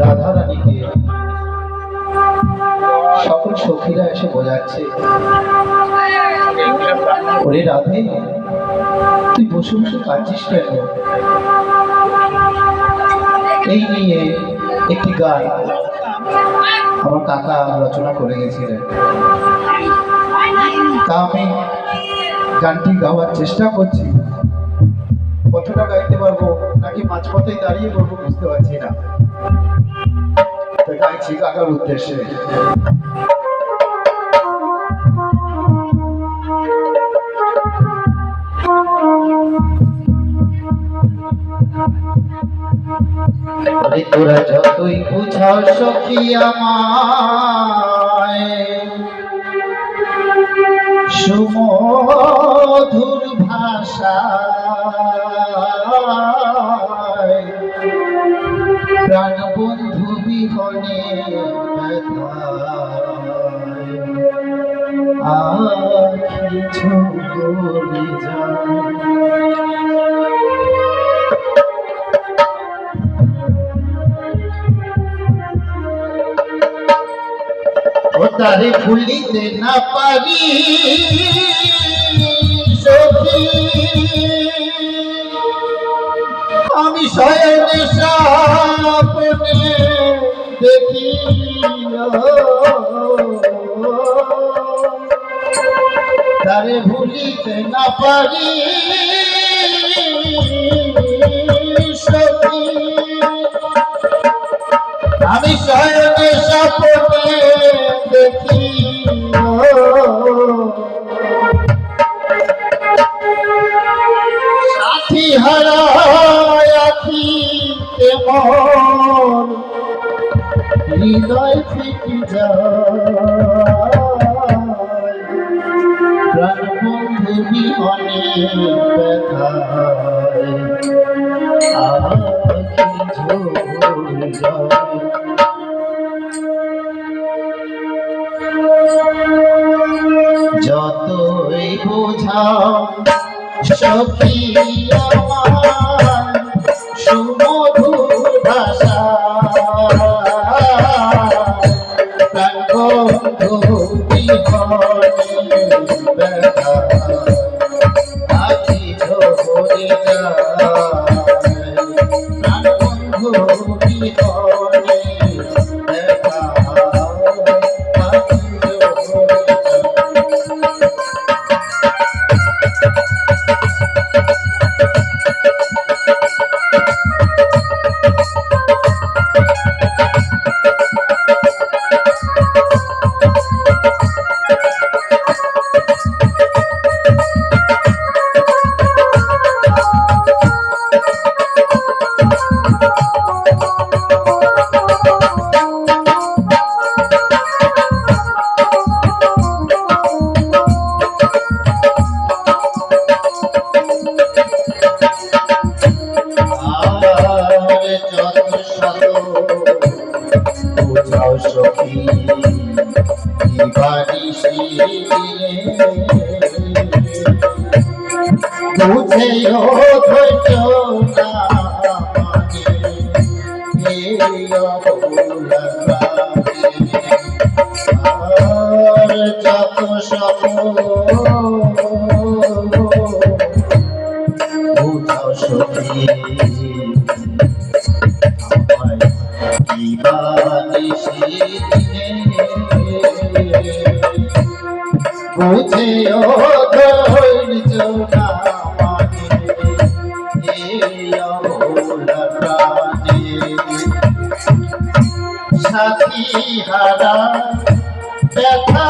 রাধা রানীকে সকল সখীরা এসে বোঝাচ্ছে, ওরে রাধে, তুই বসে বসে কাঁদছিস কেন? এই নিয়ে একটি গান আমার কাকা রচনা করে গেছিলেন। তা আমি গানটি গাওয়ার চেষ্টা করছি। কতটা গাইতে পারব, নাকি মাঝপথেই দাঁড়িয়ে করব বুঝতে পারছি না। গাইছি কাকার উদ্দেশ্যে। তোরা যতই বুঝাও সখী আমায়, সুমধুর ভাষা প্রাণ বন্ধু বিহনে আখি ঝরে যায় ও তারে ভুলিতে না পারি আমি শয়নে স্বপ্নে দেখি তারে ভুলিতে না পারি। সুমধুর ভাষা সখী বুঝেও ধৈর্য না যত শত সখী দিবানিশি বুঝে ধৈর্য মানে সাথী হারা ব্যথা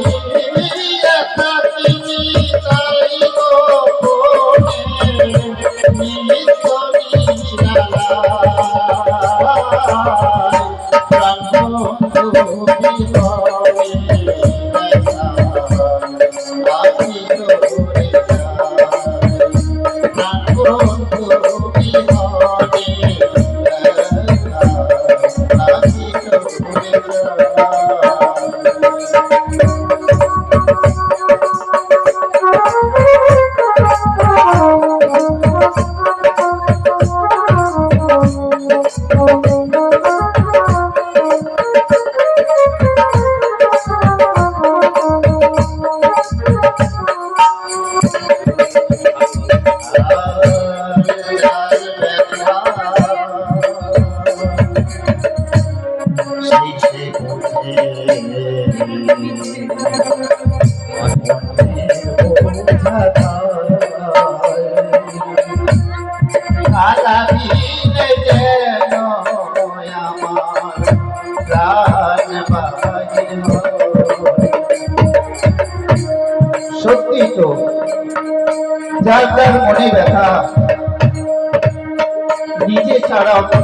you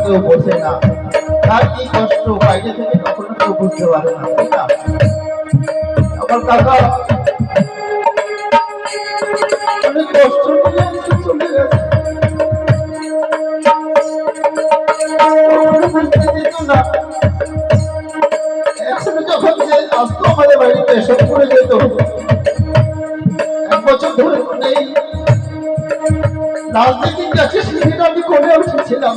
কেউ বোঝে না। তার কি কষ্ট? বাইরে থেকে কখনো কেউ বুঝতে পারে না আমার কাকা গেছে। বাড়িতে করে যেত, এক বছর ধরে নেই। সেদিন আমি করে উঠেছিলাম।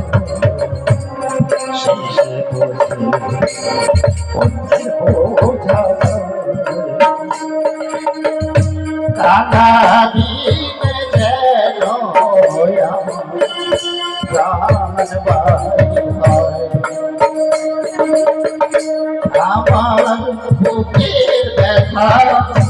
আমার বুকের ব্যথা